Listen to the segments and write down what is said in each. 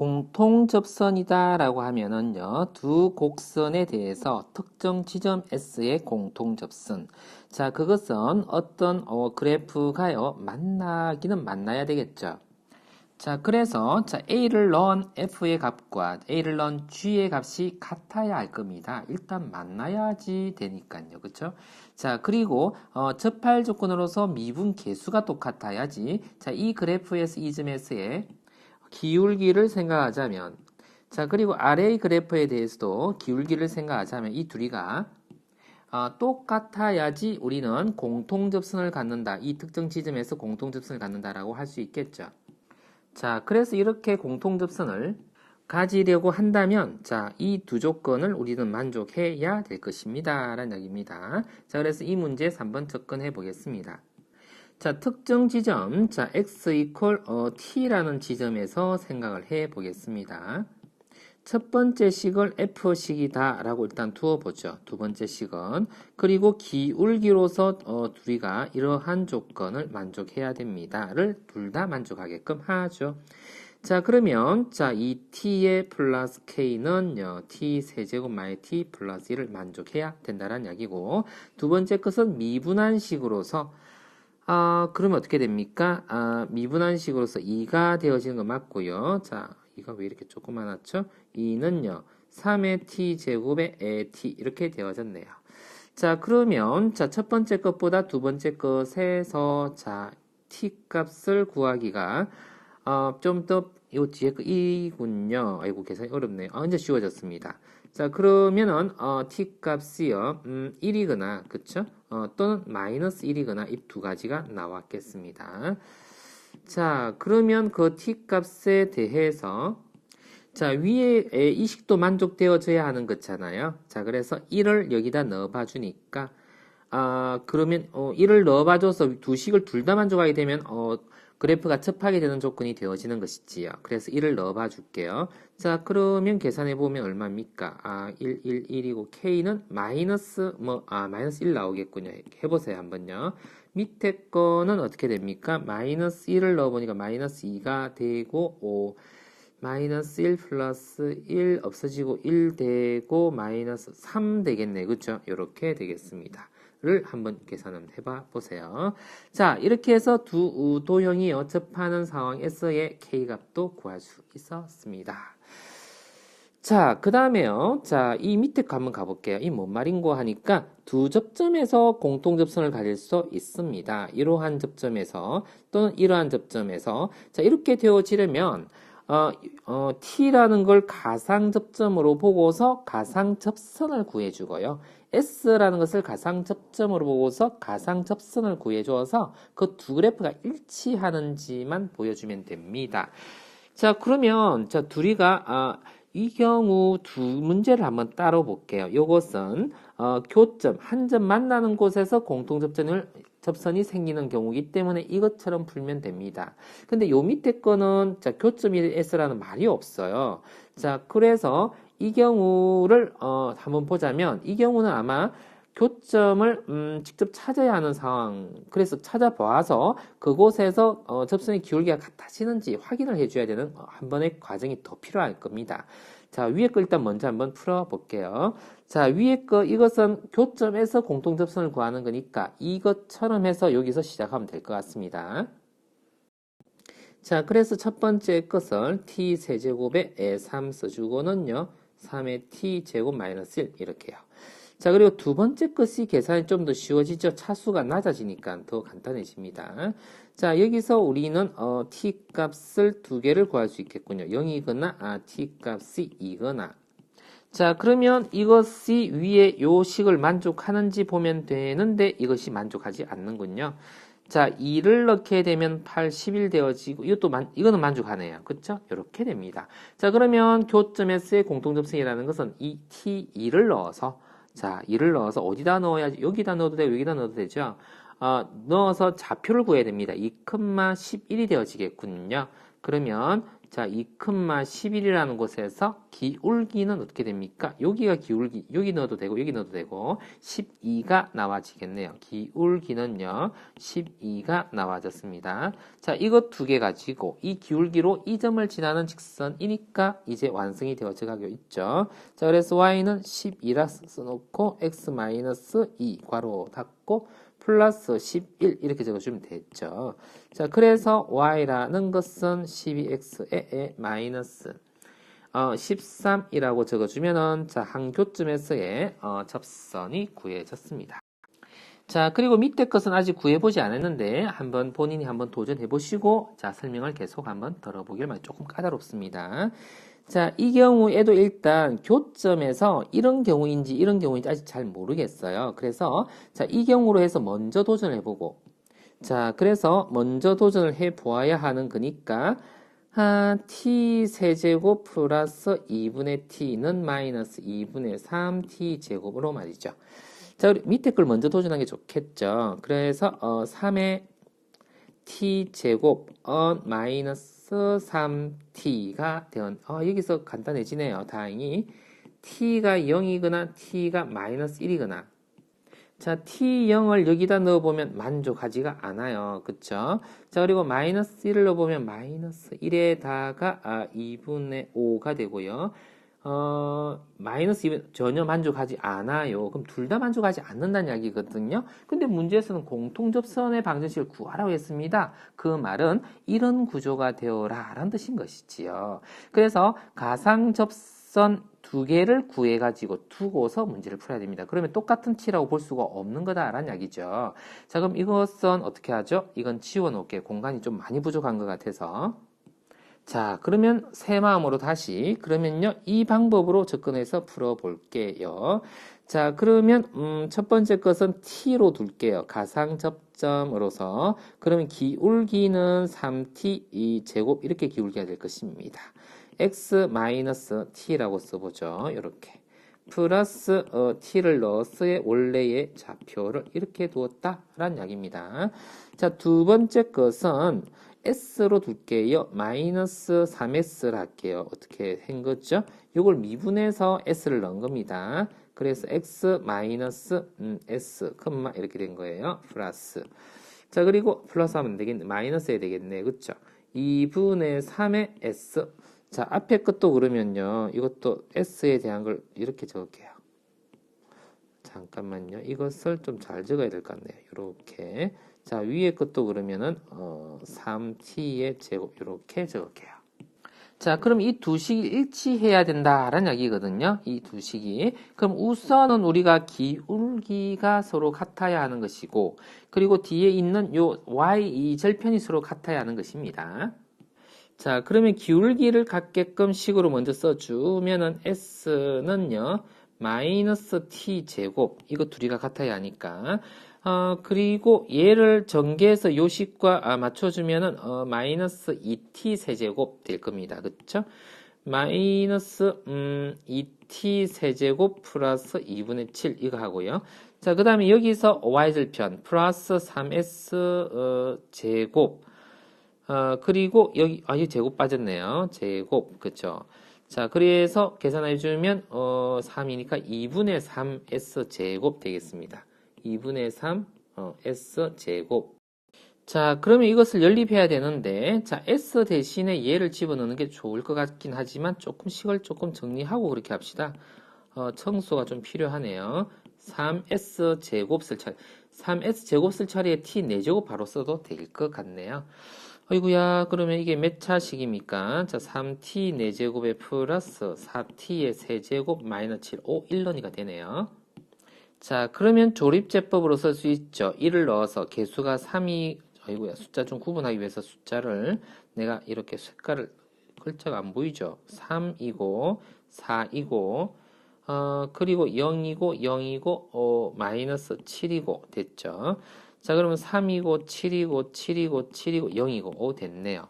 공통 접선이다 라고 하면은요, 두 곡선에 대해서 특정 지점 S의 공통 접선. 자, 그것은 어떤 어, 그래프가요, 만나기는 만나야 되겠죠. 자, 그래서 자, A를 넣은 F의 값과 A를 넣은 G의 값이 같아야 할 겁니다. 일단 만나야지 되니까요. 그쵸? 자, 그리고 어, 접할 조건으로서 미분 개수가 똑같아야지. 자, 이 그래프에서 이 점에서의 기울기를 생각하자면 자, 그리고 아래의 그래프에 대해서도 기울기를 생각하자면 이 둘이가 어, 똑같아야지 우리는 공통접선을 갖는다. 이 특정 지점에서 공통접선을 갖는다라고 할 수 있겠죠. 자, 그래서 이렇게 공통접선을 가지려고 한다면, 자, 이 두 조건을 우리는 만족해야 될 것입니다. 라는 이야기입니다. 자, 그래서 이 문제 3번 접근해 보겠습니다. 자, 특정 지점, 자, x equal 어, t라는 지점에서 생각을 해 보겠습니다. 첫 번째 식을 F식이다 라고 일단 두어보죠. 두 번째 식은. 그리고 기울기로서 어, 둘이가 이러한 조건을 만족해야 됩니다.를 둘 다 만족하게끔 하죠. 자, 그러면, 자, 이 t의 플러스 k는 요, t 세제곱 마이 t 플러스 1을 만족해야 된다는 이야기고, 두 번째 것은 미분한 식으로서, 아, 그러면 어떻게 됩니까? 아, 미분한 식으로서 2가 되어지는 거 맞고요. 자, 2가 왜 이렇게 조그만하죠? 2는요, 3의 t 제곱의 a t 이렇게 되어졌네요. 자, 그러면 자, 첫 번째 것보다 두 번째 것에서 자, t 값을 구하기가 어, 좀 더 요 뒤에 거 2군요. 아이고 계산이 어렵네요. 아, 이제 쉬워졌습니다. 자, 그러면은 어, t 값이요. 음, 1이거나 그쵸? 어, 또는 마이너스 1이거나 이 두 가지가 나왔겠습니다. 자, 그러면 그 t 값에 대해서 자, 위에 이 식도 만족되어져야 하는 거잖아요. 자, 그래서 1을 여기다 넣어봐 주니까 아, 그러면 어, 1을 넣어봐 줘서 두 식을 둘 다 만족하게 되면 어, 그래프가 접하게 되는 조건이 되어지는 것이지요. 그래서 1을 넣어봐 줄게요. 자, 그러면 계산해 보면 얼마입니까? 아, 1, 1, 1이고 K는 마이너스 뭐 아, 마이너스 1 나오겠군요. 해보세요, 한번요. 밑에 거는 어떻게 됩니까? 마이너스 1을 넣어보니까 마이너스 2가 되고, 5, 마이너스 1 플러스 1 없어지고 1 되고, 마이너스 3 되겠네. 그쵸? 이렇게 되겠습니다. 를 한번 계산을 해봐 보세요. 자, 이렇게 해서 두 도형이 어접하는 상황에서의 K값도 구할 수 있었습니다. 자, 그 다음에요. 자, 이 밑에 거 한번 가볼게요. 이 뭔 말인고 하니까 두 접점에서 공통 접선을 가질 수 있습니다. 이러한 접점에서 또는 이러한 접점에서 자, 이렇게 되어지려면 어, 어, T라는 걸 가상 접점으로 보고서 가상 접선을 구해주고요. S라는 것을 가상 접점으로 보고서 가상 접선을 구해줘서 그 두 그래프가 일치하는지만 보여주면 됩니다. 자, 그러면 자, 둘이가 아, 이 경우 두 문제를 한번 따로 볼게요. 이것은 어, 교점, 한 점 만나는 곳에서 공통접선을 접선이 생기는 경우이기 때문에 이것처럼 풀면 됩니다. 근데 요 밑에 거는 자, 교점이 S라는 말이 없어요. 자, 그래서 이 경우를 어, 한번 보자면 이 경우는 아마 교점을 음, 직접 찾아야 하는 상황. 그래서 찾아봐서 그곳에서 어, 접선의 기울기가 같아지는지 확인을 해줘야 되는 어, 한 번의 과정이 더 필요할 겁니다. 자, 위에 거 일단 먼저 한번 풀어볼게요. 자, 위에 거 이것은 교점에서 공통 접선을 구하는 거니까 이것처럼 해서 여기서 시작하면 될 것 같습니다. 자, 그래서 첫 번째 것을 t 세제곱에 e3 써주고는요. 3의 t 제곱 마이너스 1 이렇게요. 자, 그리고 두 번째 것이 계산이 좀 더 쉬워지죠. 차수가 낮아지니까 더 간단해집니다. 자, 여기서 우리는 어, t 값을 두 개를 구할 수 있겠군요. 0이거나 아, t 값이 2거나. 자, 그러면 이것이 위에 요 식을 만족하는지 보면 되는데 이것이 만족하지 않는군요. 자, 2를 넣게 되면 8, 11 되어지고 이것도 만, 이거는 만족하네요. 그렇죠? 이렇게 됩니다. 자, 그러면 교점에서의 공통접선이라는 것은 이 t2를 넣어서 자, 2를 넣어서 어디다 넣어야지? 여기다 넣어도 되고 여기다 넣어도 되죠? 어, 넣어서 좌표를 구해야 됩니다. 2,11이 되어지겠군요. 그러면 자, 2,11이라는 곳에서 기울기는 어떻게 됩니까? 여기가 기울기, 여기 넣어도 되고, 여기 넣어도 되고, 12가 나와지겠네요. 기울기는요, 12가 나와졌습니다. 자, 이것 두 개 가지고, 이 기울기로 이 점을 지나는 직선이니까 이제 완성이 되어져 가고 있죠. 자, 그래서 y는 12라 써놓고, x-2 괄호 닫고, 플러스 11 이렇게 적어주면 되죠. 자, 그래서 y라는 것은 12x의 마이너스 어, 13이라고 적어주면은 자, 한 교점에서의 어, 접선이 구해졌습니다. 자, 그리고 밑에 것은 아직 구해보지 않았는데 한번 본인이 한번 도전해 보시고 자, 설명을 계속 한번 들어보길 바랍니다. 조금 까다롭습니다. 자, 이 경우에도 일단 교점에서 이런 경우인지 이런 경우인지 아직 잘 모르겠어요. 그래서 자, 이 경우로 해서 먼저 도전을 해보고 자, 그래서 먼저 도전을 해 보아야 하는 거니까 아, t 세제곱 플러스 2분의 t는 마이너스 2분의 3t 제곱으로 말이죠. 자, 우리 밑에 걸 먼저 도전하는 게 좋겠죠. 그래서 어, 3의 t 제곱 on 마이너스 3t가 되었, 어, 여기서 간단해지네요. 다행히. t가 0이거나 t가 마이너스 1이거나. 자, t0을 여기다 넣어보면 만족하지가 않아요. 그쵸? 자, 그리고 마이너스 1을 넣어보면 마이너스 1에다가 아, 2분의 5가 되고요. 어, 마이너스 2분 전혀 만족하지 않아요. 그럼 둘 다 만족하지 않는다는 이야기거든요. 근데 문제에서는 공통접선의 방정식을 구하라고 했습니다. 그 말은 이런 구조가 되어라 라는 뜻인 것이지요. 그래서 가상접선 두 개를 구해가지고 두고서 문제를 풀어야 됩니다. 그러면 똑같은 t라고 볼 수가 없는 거다라는 이야기죠. 자, 그럼 이것은 어떻게 하죠? 이건 지워놓을게요. 공간이 좀 많이 부족한 것 같아서. 자, 그러면 새 마음으로 다시 그러면요 이 방법으로 접근해서 풀어 볼게요. 자, 그러면 음, 첫 번째 것은 t로 둘게요. 가상 접점으로서 그러면 기울기는 3t 이 제곱 이렇게 기울기가 될 것입니다. x 마이너스 t라고 써 보죠. 이렇게 플러스 어, t를 넣어서의 원래의 좌표를 이렇게 두었다라는 이야기입니다. 자, 두 번째 것은 s로 둘게요. 마이너스 3s를 할게요. 어떻게 한 거죠? 이걸 미분해서 s를 넣은 겁니다. 그래서 x 마이너스 음, s 컴마 이렇게 된 거예요. 플러스 자 그리고 플러스 하면 되겠네. 마이너스 해야 되겠네. 그쵸? 2분의 3의 s 자 앞에 것도 그러면요. 이것도 s에 대한 걸 이렇게 적을게요. 잠깐만요. 이것을 좀 잘 적어야 될 것 같네요. 이렇게 자, 위에 것도 그러면은 어, 3t의 제곱 이렇게 적을게요. 자, 그럼 이 두 식이 일치해야 된다라는 이야기거든요. 이 두 식이. 그럼 우선은 우리가 기울기가 서로 같아야 하는 것이고, 그리고 뒤에 있는 요 y 이 절편이 서로 같아야 하는 것입니다. 자, 그러면 기울기를 갖게끔 식으로 먼저 써주면은 s는요, 마이너스 t 제곱, 이거 둘이가 같아야 하니까, 어, 그리고 얘를 전개해서 요식과 아, 맞춰주면은 어, 마이너스 2t 세제곱 될 겁니다. 그쵸? 마이너스 음, 2t 세제곱 플러스 2분의 7 이거 하고요. 자, 그 다음에 여기서 y절편 플러스 3s 어, 제곱 어, 그리고 여기 아, 이 제곱 빠졌네요. 제곱 그쵸? 자, 그래서 계산해 주면 어, 3이니까 2분의 3s 제곱 되겠습니다. 2분의 3 어, S 제곱 자 그러면 이것을 연립해야 되는데 자 S 대신에 얘를 집어넣는 게 좋을 것 같긴 하지만 조금 식을 조금 정리하고 그렇게 합시다 어, 청소가 좀 필요하네요 3S 제곱 쓸 차례 3S 제곱 쓸 차례에 T 4제곱 바로 써도 될 것 같네요 어이구야 그러면 이게 몇 차식입니까 자 3T 4제곱에 플러스 4T의 세제곱 마이너스 7 5 1런이가 되네요 자, 그러면 조립제법으로 쓸 수 있죠. 1을 넣어서 개수가 3이, 아이고야, 숫자 좀 구분하기 위해서 숫자를 내가 이렇게 색깔을, 글자가 안 보이죠. 3이고, 4이고, 어, 그리고 0이고, 0이고, 어, 마이너스 7이고, 됐죠. 자, 그러면 3이고, 7이고, 7이고, 7이고, 0이고, 오, 됐네요.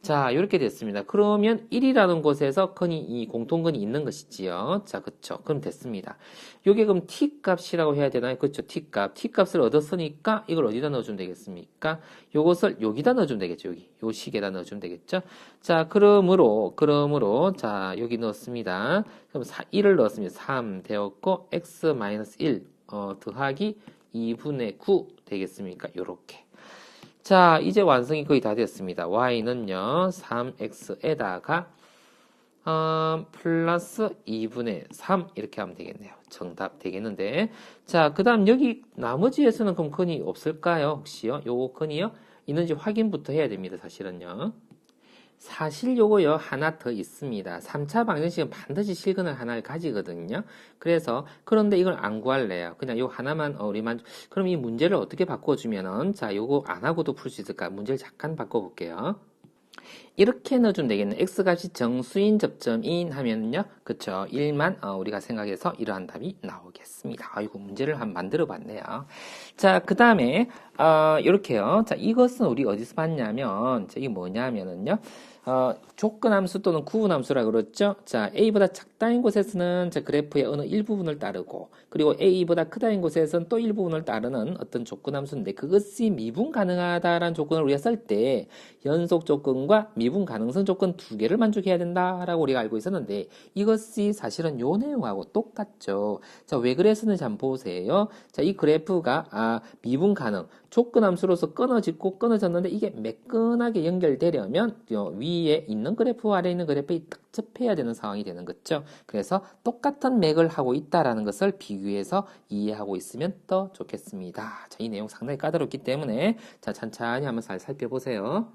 자, 이렇게 됐습니다. 그러면 1이라는 곳에서 근이, 이 공통근이 있는 것이지요. 자, 그쵸. 그럼 됐습니다. 요게 그럼 t 값이라고 해야 되나요? 그쵸. t 값. t 값을 얻었으니까 이걸 어디다 넣어주면 되겠습니까? 요것을 여기다 넣어주면 되겠죠. 여기. 요 식에다 넣어주면 되겠죠. 자, 그러므로, 그러므로, 자, 여기 넣었습니다. 그럼 4, 1을 넣었습니다. 3 되었고, x-1, 어, 더하기 2분의 9 되겠습니까? 요렇게. 자, 이제 완성이 거의 다 됐습니다. y는요, 3x에다가, 어, 플러스 2분의 3 이렇게 하면 되겠네요. 정답 되겠는데. 자, 그 다음 여기 나머지에서는 그럼 근이 없을까요? 혹시요? 요거 근이요? 있는지 확인부터 해야 됩니다. 사실은요. 사실 요거요 하나 더 있습니다. 3차 방정식은 반드시 실근을 하나를 가지거든요. 그래서 그런데 이걸 안 구할래요. 그냥 요 하나만 어, 우리만 그럼 이 문제를 어떻게 바꿔주면은 자 요거 안 하고도 풀 수 있을까? 문제를 잠깐 바꿔볼게요. 이렇게 넣어주면 되겠네. x값이 정수인 접점인 하면요. 그쵸. 1만 어, 우리가 생각해서 이러한 답이 나오겠습니다. 아이고 문제를 한번 만들어 봤네요. 자, 그 다음에 어, 이렇게요. 자, 이것은 우리 어디서 봤냐면 자, 이게 뭐냐면은요. 어, 조건 함수 또는 구분 함수라 그랬죠. 자, a보다 작다인 곳에서는 자, 그래프의 어느 일부분을 따르고 그리고 a보다 크다인 곳에서는 또 일부분을 따르는 어떤 조건 함수인데 그것이 미분 가능하다라는 조건을 우리가 쓸 때 연속 조건과 미분 가능성 조건 두 개를 만족해야 된다라고 우리가 알고 있었는데 이것이 사실은 요 내용하고 똑같죠. 자, 왜 그랬었는지 한번 보세요. 자, 이 그래프가 아, 미분 가능 조건 함수로서 끊어지고 끊어졌는데 이게 매끈하게 연결되려면 요 위에 있는 그래프 아래에 있는 그래프에 딱 접해야 되는 상황이 되는 거죠. 그래서 똑같은 맥을 하고 있다라는 것을 비교해서 이해하고 있으면 더 좋겠습니다. 자, 이 내용 상당히 까다롭기 때문에 자, 천천히 한번 잘 살펴보세요.